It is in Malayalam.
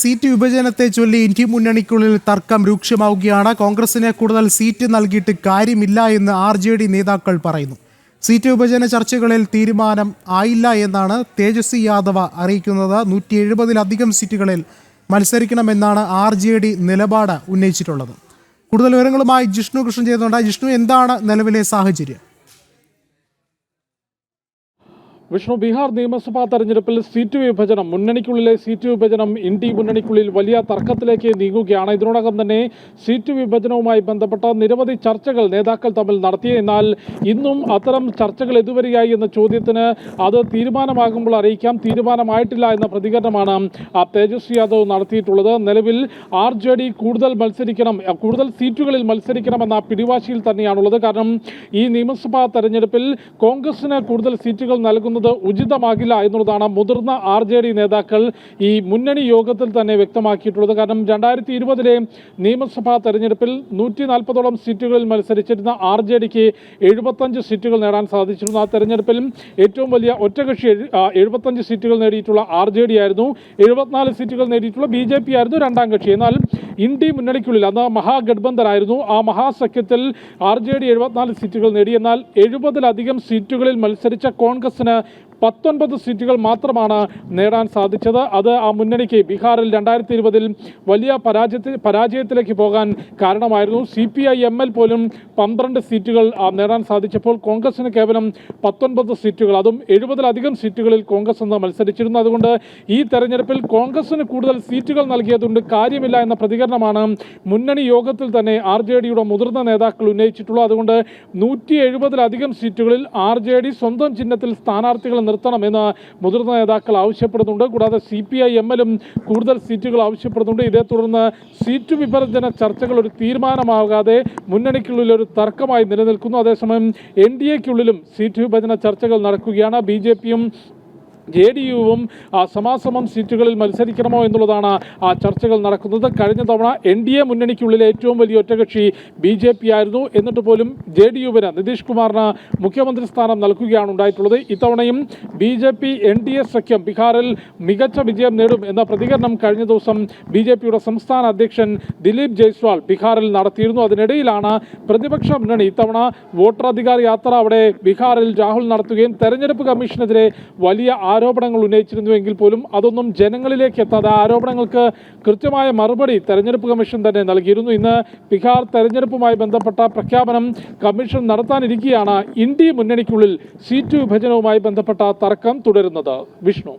സീറ്റ് വിഭജനത്തെ ചൊല്ലി ഇന്ത്യ മുന്നണിക്കുള്ളിൽ തർക്കം രൂക്ഷമാവുകയാണ്. കോൺഗ്രസിന് കൂടുതൽ സീറ്റ് നൽകിയിട്ട് കാര്യമില്ല എന്ന് ആർ ജെ ഡി നേതാക്കൾ പറയുന്നു. സീറ്റ് വിഭജന ചർച്ചകളിൽ തീരുമാനം ആയില്ല എന്നാണ് തേജസ്വി യാദവ അറിയിക്കുന്നത്. നൂറ്റി എഴുപതിലധികം സീറ്റുകളിൽ മത്സരിക്കണമെന്നാണ് ആർ ജെ ഡി നിലപാട് ഉന്നയിച്ചിട്ടുള്ളത്. കൂടുതൽ വിവരങ്ങളുമായി ജിഷ്ണു കൃഷ്ണൻ ചെയ്യുന്നുണ്ട് ജിഷ്ണു എന്താണ് നിലവിലെ സാഹചര്യം? വിഷ്ണു ബീഹാർ നിയമസഭാ തെരഞ്ഞെടുപ്പിൽ സീറ്റ് വിഭജനം മുന്നണിക്കുള്ളിലെ സീറ്റ് വിഭജനം ഇന്ത്യ മുന്നണിക്കുള്ളിൽ വലിയ തർക്കത്തിലേക്ക് നീങ്ങുകയാണ്. ഇതിനോടകം തന്നെ സീറ്റ് വിഭജനവുമായി ബന്ധപ്പെട്ട നിരവധി ചർച്ചകൾ നേതാക്കൾ തമ്മിൽ നടത്തി. എന്നാൽ ഇന്നും അത്തരം ചർച്ചകൾ എതുവരെയായി എന്ന ചോദ്യത്തിന് അത് തീരുമാനമാകുമ്പോൾ അറിയിക്കാം. തീരുമാനമായിട്ടില്ല എന്ന പ്രതികരണമാണ് ആ തേജസ്വി യാദവ് നടത്തിയിട്ടുള്ളത്. നിലവിൽ ആർ ജെ ഡി കൂടുതൽ മത്സരിക്കണം കൂടുതൽ സീറ്റുകളിൽ മത്സരിക്കണമെന്ന പിടിവാശിയിൽ തന്നെയാണുള്ളത്. കാരണം ഈ നിയമസഭാ തെരഞ്ഞെടുപ്പിൽ കോൺഗ്രസിന് കൂടുതൽ സീറ്റുകൾ നൽകുന്നത് ഉചിതമാകില്ല എന്നുള്ളതാണ് മുതിർന്ന ആർ ജെ ഡി നേതാക്കൾ ഈ മുന്നണി യോഗത്തിൽ തന്നെ വ്യക്തമാക്കിയിട്ടുള്ളത്. കാരണം രണ്ടായിരത്തി ഇരുപതിലെ നിയമസഭാ തെരഞ്ഞെടുപ്പിൽ നൂറ്റി നാൽപ്പതോളം സീറ്റുകളിൽ മത്സരിച്ചിരുന്ന ആർ ജെ ഡിക്ക് എഴുപത്തഞ്ച് സീറ്റുകൾ നേടാൻ സാധിച്ചിരുന്നു. ആ തെരഞ്ഞെടുപ്പിൽ ഏറ്റവും വലിയ ഒറ്റകക്ഷി എഴുപത്തഞ്ച് സീറ്റുകൾ നേടിയിട്ടുള്ള ആർ ജെ ഡി ആയിരുന്നു. എഴുപത്തിനാല് സീറ്റുകൾ നേടിയിട്ടുള്ള ബി ജെ പി ആയിരുന്നു രണ്ടാം കക്ഷി. എന്നാൽ ഇന്ത്യ മുന്നണിക്കുള്ളിൽ അന്ന് മഹാഗഡ്ബന്ധനായിരുന്നു ആ മഹാസഖ്യത്തിൽ ആർ ജെ ഡി എഴുപത്തിനാല് സീറ്റുകൾ നേടി. എന്നാൽ എഴുപതിലധികം സീറ്റുകളിൽ മത്സരിച്ച കോൺഗ്രസിന് പത്തൊൻപത് സീറ്റുകൾ മാത്രമാണ് നേടാൻ സാധിച്ചത്. അത് ആ മുന്നണിക്ക് ബീഹാറിൽ രണ്ടായിരത്തി ഇരുപതിൽ വലിയ പരാജയത്തിൽ പരാജയത്തിലേക്ക് പോകാൻ കാരണമായിരുന്നു. C P I M L പോലും പന്ത്രണ്ട് സീറ്റുകൾ നേടാൻ സാധിച്ചപ്പോൾ കോൺഗ്രസിന് കേവലം പത്തൊൻപത് സീറ്റുകൾ അതും എഴുപതിലധികം സീറ്റുകളിൽ കോൺഗ്രസ് എന്ന് മത്സരിച്ചിരുന്നു. അതുകൊണ്ട് ഈ തെരഞ്ഞെടുപ്പിൽ കോൺഗ്രസിന് കൂടുതൽ സീറ്റുകൾ നൽകിയതുകൊണ്ട് കാര്യമില്ല എന്ന പ്രതികരണമാണ് മുന്നണി യോഗത്തിൽ തന്നെ ആർ ജെ ഡിയുടെ മുതിർന്ന നേതാക്കൾ ഉന്നയിച്ചിട്ടുള്ളത്. അതുകൊണ്ട് നൂറ്റി എഴുപതിലധികം സീറ്റുകളിൽ ആർ ജെ ഡി സ്വന്തം ചിഹ്നത്തിൽ നിർത്തണമെന്ന് മുതിർന്ന നേതാക്കൾ ആവശ്യപ്പെടുന്നുണ്ട്. കൂടാതെ സി പി ഐ എം എല്ലും കൂടുതൽ സീറ്റുകൾ ആവശ്യപ്പെടുന്നുണ്ട്. ഇതേ തുടർന്ന് സീറ്റ് വിഭജന ചർച്ചകൾ ഒരു തീരുമാനമാകാതെ മുന്നണിക്കുള്ളിൽ ഒരു തർക്കമായി നിലനിൽക്കുന്നു. അതേസമയം എൻ ഡി എക്കുള്ളിലും സീറ്റ് വിഭജന ചർച്ചകൾ നടക്കുകയാണ്. ബി ജെ പിയും ജെ ഡി യുവും സമാസമം സീറ്റുകളിൽ മത്സരിക്കണമോ എന്നുള്ളതാണ് ആ ചർച്ചകൾ നടക്കുന്നത്. കഴിഞ്ഞ തവണ എൻ ഡി എ മുന്നണിക്കുള്ളിൽ ഏറ്റവും വലിയ ഒറ്റകക്ഷി ബി ജെ പി ആയിരുന്നു. എന്നിട്ട് പോലും ജെ ഡി യുവിന് നിതീഷ് കുമാറിന് മുഖ്യമന്ത്രി സ്ഥാനം നൽകുകയാണ് ഉണ്ടായിട്ടുള്ളത്. ഇത്തവണയും B J P N D A സഖ്യം ബീഹാറിൽ മികച്ച വിജയം നേടും എന്ന പ്രതികരണം കഴിഞ്ഞ ദിവസം ബി ജെ പിയുടെ സംസ്ഥാന അധ്യക്ഷൻ ദിലീപ് ജയ്സ്വാൾ ബീഹാറിൽ നടത്തിയിരുന്നു. അതിനിടയിലാണ് പ്രതിപക്ഷ മുന്നണി ഇത്തവണ വോട്ടറധികാർ യാത്ര അവിടെ ബീഹാറിൽ രാഹുൽ നടത്തുകയും തെരഞ്ഞെടുപ്പ് കമ്മീഷനെതിരെ വലിയ ആരോപണങ്ങൾ ഉന്നയിച്ചിരുന്നുവെങ്കിൽ പോലും അതൊന്നും ജനങ്ങളിലേക്ക് എത്താതെ ആരോപണങ്ങൾക്ക് കൃത്യമായ മറുപടി തെരഞ്ഞെടുപ്പ് കമ്മീഷൻ തന്നെ നൽകിയിരുന്നു. ഇന്ന് ബീഹാർ തെരഞ്ഞെടുപ്പുമായി ബന്ധപ്പെട്ട പ്രഖ്യാപനം കമ്മീഷൻ നടത്താനിരിക്കുകയാണ് ഇന്ത്യ മുന്നണിക്കുള്ളിൽ സീറ്റ് വിഭജനവുമായി ബന്ധപ്പെട്ട തർക്കം തുടരുന്നത്. വിഷ്ണു